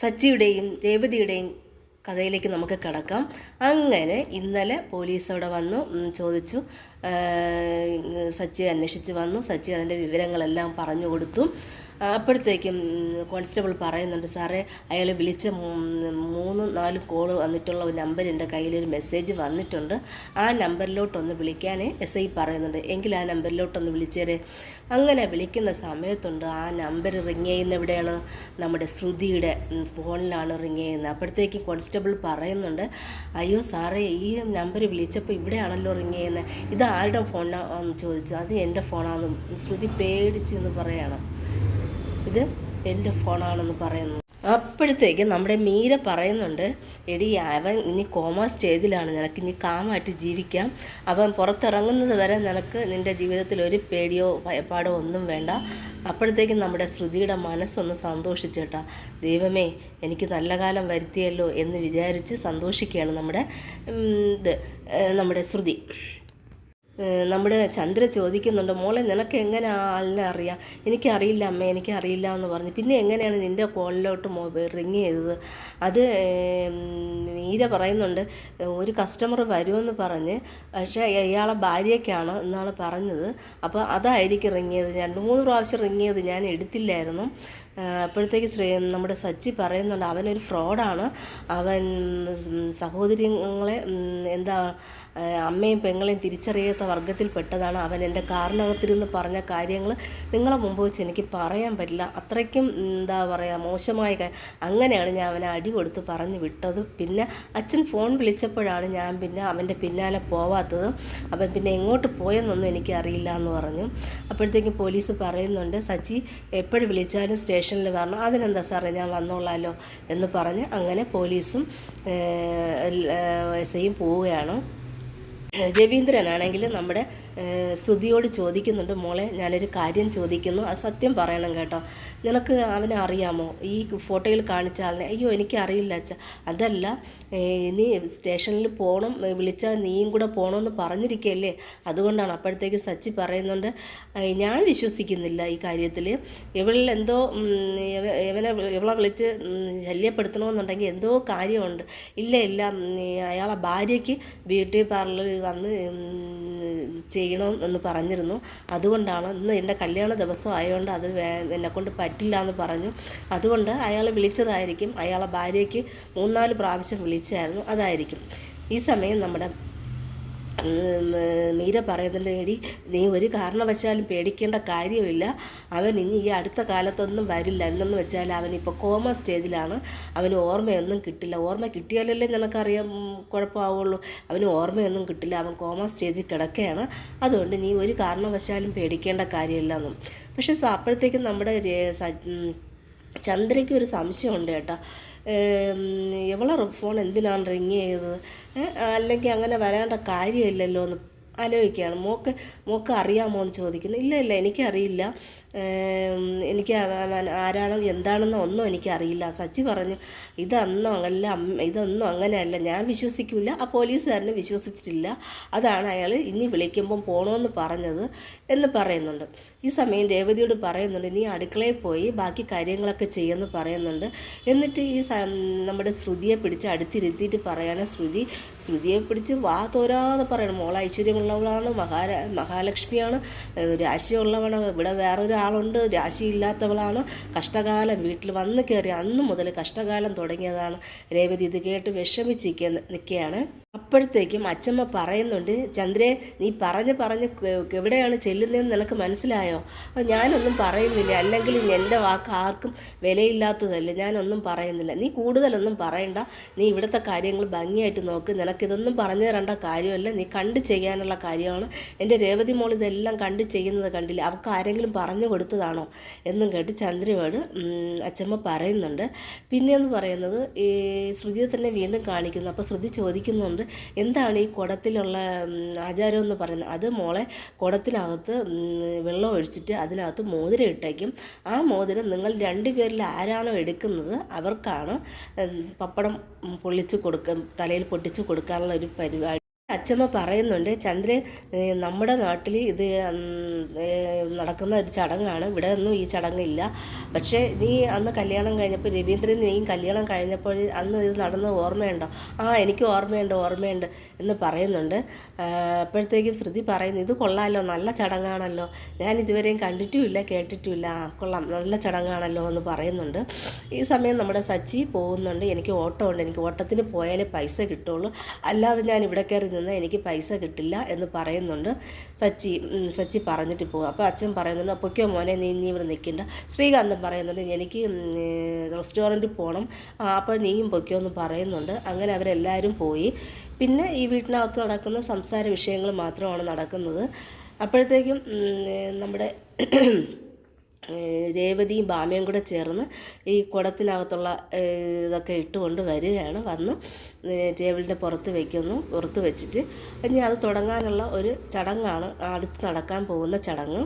സച്ചിയുടെയും രേവതിയുടെയും കഥയിലേക്ക് നമുക്ക് കിടക്കാം. അങ്ങനെ ഇന്നലെ പോലീസ് അവിടെ വന്നു ചോദിച്ചു. സച്ചി അന്വേഷിച്ച് വന്നു. സച്ചി അതിന്റെ വിവരങ്ങളെല്ലാം പറഞ്ഞു കൊടുത്തു. അപ്പോഴത്തേക്കും കോൺസ്റ്റബിൾ പറയുന്നുണ്ട് സാറേ അയാൾ വിളിച്ച മൂന്ന് നാല് കോൾ വന്നിട്ടുള്ള ഒരു നമ്പർ എന്റെ കയ്യിലൊരു മെസ്സേജ് വന്നിട്ടുണ്ട്. ആ നമ്പറിലോട്ടൊന്ന് വിളിക്കാൻ എസ് ഐ പറയുന്നുണ്ട്. എങ്കിൽ ആ നമ്പറിലോട്ടൊന്ന് വിളിച്ചേരെ. അങ്ങനെ വിളിക്കുന്ന സമയത്തുണ്ട്. ആ നമ്പർ റിങ് ചെയ്യുന്ന എവിടെയാണ്? നമ്മുടെ ശ്രുതിയുടെ ഫോണിലാണ് റിങ് ചെയ്യുന്നത്. അപ്പോഴത്തേക്ക് കോൺസ്റ്റബിൾ പറയുന്നുണ്ട് അയ്യോ സാറേ ഈ നമ്പർ വിളിച്ചപ്പോൾ ഇവിടെയാണല്ലോ റിങ് ചെയ്യുന്നത്. ഇത് ആരുടെ ഫോണാണെന്ന് ചോദിച്ചു. അത് എന്റെ ഫോണാണെന്ന് ശ്രുതി പേടിച്ച് എന്ന് പറയണം. ഇത് എന്റെ ഫോണാണെന്ന് പറയുന്നു. അപ്പോഴത്തേക്ക് നമ്മുടെ മീര പറയുന്നുണ്ട് എടി അവൻ ഇനി കോമ സ്റ്റേജിലാണ്. നിനക്ക് ഇനി കാമായിട്ട് ജീവിക്കാം. അവൻ പുറത്തിറങ്ങുന്നത് വരെ നിനക്ക് നിന്റെ ജീവിതത്തിൽ ഒരു പേടിയോ ഭയപ്പാടോ ഒന്നും വേണ്ട. അപ്പോഴത്തേക്കും നമ്മുടെ ശ്രുതിയുടെ മനസ്സൊന്ന് സന്തോഷിച്ചേട്ടാ. ദൈവമേ എനിക്ക് നല്ല കാലം വരുത്തിയല്ലോ എന്ന് വിചാരിച്ച് സന്തോഷിക്കുകയാണ് നമ്മുടെ ഇത് നമ്മുടെ ശ്രുതി. നമ്മുടെ ചന്ദ്ര ചോദിക്കുന്നുണ്ട് മോളെ നിനക്ക് എങ്ങനെ? അല്ല അറിയാം. എനിക്കറിയില്ല അമ്മ എനിക്കറിയില്ല എന്ന് പറഞ്ഞു. പിന്നെ എങ്ങനെയാണ് നിന്റെ കോളിലോട്ട് മൊബൈൽ റിങ് ചെയ്തത്? അത് മീര പറയുന്നുണ്ട് ഒരു കസ്റ്റമർ വരുമെന്ന് പറഞ്ഞ് പക്ഷേ ഇയാളെ ഭാര്യയ്ക്കാണ് എന്നാണ് പറഞ്ഞത്. അപ്പോൾ അതായിരിക്കും റിങ് ചെയ്തത്. രണ്ട് മൂന്ന് പ്രാവശ്യം റിങ് ചെയ്ത് ഞാൻ എടുത്തില്ലായിരുന്നു. അപ്പോഴത്തേക്ക് ശ്രീ നമ്മുടെ സച്ചി പറയുന്നുണ്ട് അവനൊരു ഫ്രോഡാണ്. അവൻ സഹോദരിങ്ങളെ എന്താ അമ്മയും പെങ്ങളെയും തിരിച്ചറിയാത്ത വർഗത്തിൽപ്പെട്ടതാണ് അവൻ എന്റെ കാറിനകത്തിരുന്ന് പറഞ്ഞ കാര്യങ്ങൾ നിങ്ങളെ മുമ്പ് വെച്ച് എനിക്ക് പറയാൻ പറ്റില്ല. അത്രയ്ക്കും എന്താ പറയുക മോശമായ അങ്ങനെയാണ് ഞാൻ അവനെ അടി കൊടുത്ത് പറഞ്ഞു വിട്ടത്. പിന്നെ അച്ഛൻ ഫോൺ വിളിച്ചപ്പോഴാണ് ഞാൻ പിന്നെ അവന്റെ പിന്നാലെ പോവാത്തത്. അവൻ പിന്നെ എങ്ങോട്ട് പോയെന്നൊന്നും എനിക്കറിയില്ല എന്ന് പറഞ്ഞു. അപ്പോഴത്തേക്കും പോലീസ് പറയുന്നുണ്ട് സച്ചി എപ്പോഴും വിളിച്ചാലും സ്റ്റേഷനിൽ പറഞ്ഞു അതിനെന്താ സാറേ ഞാൻ വന്നോളാലോ? എന്ന് പറഞ്ഞ് അങ്ങനെ പോലീസും എസ് ഐയും പോവുകയാണ്. രവീന്ദ്രനാണെങ്കിൽ നമ്മുടെ സ്തുതിയോട് ചോദിക്കുന്നുണ്ട് മോളെ ഞാനൊരു കാര്യം ചോദിക്കുന്നു. ആ സത്യം പറയണം കേട്ടോ. നിനക്ക് അവനെ അറിയാമോ? ഈ ഫോട്ടോയിൽ കാണിച്ച ആളിനെ. അയ്യോ എനിക്കറിയില്ല അച്ഛ. അതല്ല നീ സ്റ്റേഷനിൽ പോകണം വിളിച്ചാൽ നീയും കൂടെ പോകണമെന്ന് പറഞ്ഞിരിക്കുകയല്ലേ അതുകൊണ്ടാണ് അപ്പോഴത്തേക്ക് സച്ചി പറയുന്നുണ്ട് ഞാൻ വിശ്വസിക്കുന്നില്ല ഈ കാര്യത്തിൽ ഇവളിൽ എന്തോ ഇവനെ ഇവളെ വിളിച്ച് ശല്യപ്പെടുത്തണമെന്നുണ്ടെങ്കിൽ എന്തോ കാര്യമുണ്ട്. ഇല്ല ഇല്ല അയാളെ ഭാര്യയ്ക്ക് ബ്യൂട്ടി പാർലറിൽ വന്ന് ചെയ്യണം എന്ന് പറഞ്ഞിരുന്നു. അതുകൊണ്ടാണ് ഇന്ന് എന്റെ കല്യാണ ദിവസം ആയതുകൊണ്ട് അത് എന്നെക്കൊണ്ട് പറ്റില്ല എന്ന് പറഞ്ഞു. അതുകൊണ്ട് അയാൾ വിളിച്ചതായിരിക്കും. അയാളെ ഭാര്യയ്ക്ക് മൂന്നാൽ പ്രാവശ്യം വിളിച്ചായിരുന്നു. അതായിരിക്കും. ഈ സമയം നമ്മുടെ മീര പറയുന്നുണ്ട് നീ ഒരു കാരണവശാലും പേടിക്കേണ്ട കാര്യമില്ല. അവൻ ഇനി ഈ അടുത്ത കാലത്തൊന്നും വരില്ല. എന്നെന്ന് വെച്ചാൽ അവനിപ്പോൾ കോമ സ്റ്റേജിലാണ്. അവന് ഓർമ്മയൊന്നും കിട്ടില്ല. ഓർമ്മ കിട്ടിയാലല്ലേ നിനക്കറിയാം കുഴപ്പമാവുള്ളൂ. അവന് ഓർമ്മയൊന്നും കിട്ടില്ല. അവൻ കോമ സ്റ്റേജിൽ കിടക്കുകയാണ് അതുകൊണ്ട് നീ ഒരു കാരണവശാലും പേടിക്കേണ്ട കാര്യമില്ല എന്നും. പക്ഷേ അപ്പോഴത്തേക്കും നമ്മുടെ ചന്ദ്രയ്ക്ക് ഒരു സംശയമുണ്ട് കേട്ടോ. ഏം, ഇവളെ ഫോൺ എന്തിനാണ് റിങ് ചെയ്തത്? അല്ലെങ്കിൽ അങ്ങനെ വരേണ്ട കാര്യമില്ലല്ലോ എന്ന് ആലോചിക്കുകയാണ്. മോക്ക് മോക്ക് അറിയാമോ എന്ന് ചോദിക്കുന്നു. ഇല്ല ഇല്ല എനിക്കറിയില്ല. എനിക്ക് ആരാണ് എന്താണെന്നോ ഒന്നും എനിക്കറിയില്ല. സച്ചി പറഞ്ഞു ഇതൊന്നും അല്ല ഇതൊന്നും അങ്ങനെയല്ല. ഞാൻ വിശ്വസിക്കില്ല ആ പോലീസുകാരനെ വിശ്വസിച്ചിട്ടില്ല. അതാണ് അയാൾ ഇനി വിളിക്കുമ്പം പോകണമെന്ന് പറഞ്ഞത് എന്ന് പറയുന്നുണ്ട്. ഈ സമയം രേവതിയോട് പറയുന്നുണ്ട് നീ അടുക്കളയിൽ പോയി ബാക്കി കാര്യങ്ങളൊക്കെ ചെയ്യുമെന്ന് പറയുന്നുണ്ട്. എന്നിട്ട് ഈ നമ്മുടെ ശ്രുതിയെ പിടിച്ച് അടുത്തിരുത്തിയിട്ട് പറയാണ് ശ്രുതി ശ്രുതിയെ പിടിച്ച് വാ തോരാതെ പറയണം. മോൾ ഐശ്വര്യമുള്ളവളാണ് മഹാ മഹാലക്ഷ്മിയാണ്. രാശിയുള്ളവണ് ഇവിടെ വേറൊരാളുണ്ട് രാശിയില്ലാത്തവളാണ്. കഷ്ടകാലം വീട്ടിൽ വന്ന് കയറി അന്ന് മുതൽ കഷ്ടകാലം തുടങ്ങിയതാണ്. രേവതി ഇത് കേട്ട് വിഷമിച്ചിരിക്കുക നിൽക്കുകയാണ് അപ്പോഴത്തേക്കും അച്ചമ്മ പറയുന്നുണ്ട് ചന്ദ്രേ നീ പറഞ്ഞ് പറഞ്ഞ് എവിടെയാണ് ചെല്ലുന്നതെന്ന് നിനക്ക് മനസ്സിലായോ? ഞാനൊന്നും പറയുന്നില്ല. അല്ലെങ്കിൽ എന്റെ വാക്ക് ആർക്കും വിലയില്ലാത്തതല്ലേ. ഞാനൊന്നും പറയുന്നില്ല. നീ കൂടുതലൊന്നും പറയണ്ട. നീ ഇവിടുത്തെ കാര്യങ്ങൾ ഭംഗിയായിട്ട് നോക്ക്. നിനക്കിതൊന്നും പറഞ്ഞു തരേണ്ട കാര്യമല്ല. നീ കണ്ട് ചെയ്യാനുള്ള കാര്യമാണ്. എന്റെ രേവതി മോൾ ഇതെല്ലാം കണ്ട് ചെയ്യുന്നത് കണ്ടില്ല? അവൾക്ക് ആരെങ്കിലും പറഞ്ഞു കൊടുത്തതാണോ എന്നും കേട്ട് ചന്ദ്രയോട് അച്ഛമ്മ പറയുന്നുണ്ട്. പിന്നെയെന്ന് പറയുന്നത് ഈ ശ്രുതിയെ തന്നെ വീണ്ടും കാണിക്കുന്നു. അപ്പോൾ ശ്രുതി ചോദിക്കുന്നുണ്ട് എന്താണ് ഈ കുടത്തിലുള്ള ആചാരം എന്ന് പറയുന്നത്? അത് മോളെ കുടത്തിനകത്ത് വെള്ളം ഒഴിച്ചിട്ട് അതിനകത്ത് മോതിരം ഇട്ടേക്കും. ആ മോതിരം നിങ്ങൾ രണ്ടുപേരിൽ ആരാണോ എടുക്കുന്നത് അവർക്കാണ് പപ്പടം പൊള്ളിച്ച് കൊടുക്ക തലയിൽ പൊട്ടിച്ച് കൊടുക്കാനുള്ള ഒരു പരിപാടി. അച്ഛമ്മ പറയുന്നുണ്ട് ചന്ദ്രൻ നമ്മുടെ നാട്ടിൽ ഇത് നടക്കുന്ന ഒരു ചടങ്ങാണ്. ഇവിടെ ഒന്നും ഈ ചടങ്ങില്ല. പക്ഷേ നീ അന്ന് കല്യാണം കഴിഞ്ഞപ്പോൾ രവീന്ദ്രൻ നീയും കല്യാണം കഴിഞ്ഞപ്പോൾ അന്ന് ഇത് നടന്ന ഓർമ്മയുണ്ടോ? ആ എനിക്ക് ഓർമ്മയുണ്ട് ഓർമ്മയുണ്ട് എന്ന് പറയുന്നുണ്ട്. അപ്പോഴത്തേക്കും ശ്രുതി പറയുന്നു ഇത് കൊള്ളാമല്ലോ നല്ല ചടങ്ങാണല്ലോ. ഞാൻ ഇതുവരെയും കണ്ടിട്ടുമില്ല കേട്ടിട്ടുമില്ല. കൊള്ളാം നല്ല ചടങ്ങാണല്ലോ എന്ന് പറയുന്നുണ്ട്. ഈ സമയം നമ്മുടെ സച്ചി പോകുന്നുണ്ട്. എനിക്ക് ഓട്ടമുണ്ട് എനിക്ക് ഓട്ടത്തിന് പോയാലേ പൈസ കിട്ടുള്ളൂ. അല്ലാതെ ഞാൻ ഇവിടെ കയറി നിന്ന് എനിക്ക് പൈസ കിട്ടില്ല എന്ന് പറയുന്നുണ്ട്. സച്ചി സച്ചി പറഞ്ഞിട്ട് പോകും അപ്പോൾ അച്ഛൻ പറയുന്നുണ്ട് അപ്പൊക്കോ മോനെ നീ നീ ഇവിടെ നിൽക്കണ്ട. ശ്രീകാന്തൻ പറയുന്നുണ്ട് എനിക്ക് റെസ്റ്റോറന്റിൽ പോകണം അപ്പോൾ നീയും പൊയ്ക്കോ എന്ന് പറയുന്നുണ്ട്. അങ്ങനെ അവരെല്ലാവരും പോയി. പിന്നെ ഈ വീട്ടിനകത്ത് നടക്കുന്ന സംസാര വിഷയങ്ങൾ മാത്രമാണ് നടക്കുന്നത്. അപ്പോഴത്തേക്കും നമ്മുടെ രേവതിയും ബാമയും കൂടെ ചേർന്ന് ഈ കുടത്തിനകത്തുള്ള ഇതൊക്കെ ഇട്ടുകൊണ്ട് വരികയാണ്. വന്ന് ടേബിളിന്റെ പുറത്ത് വയ്ക്കുന്നു പുറത്ത് വെച്ചിട്ട്. ഇനി അത് തുടങ്ങാനുള്ള ഒരു ചടങ്ങാണ് അടുത്ത് നടക്കാൻ പോകുന്ന ചടങ്ങ്.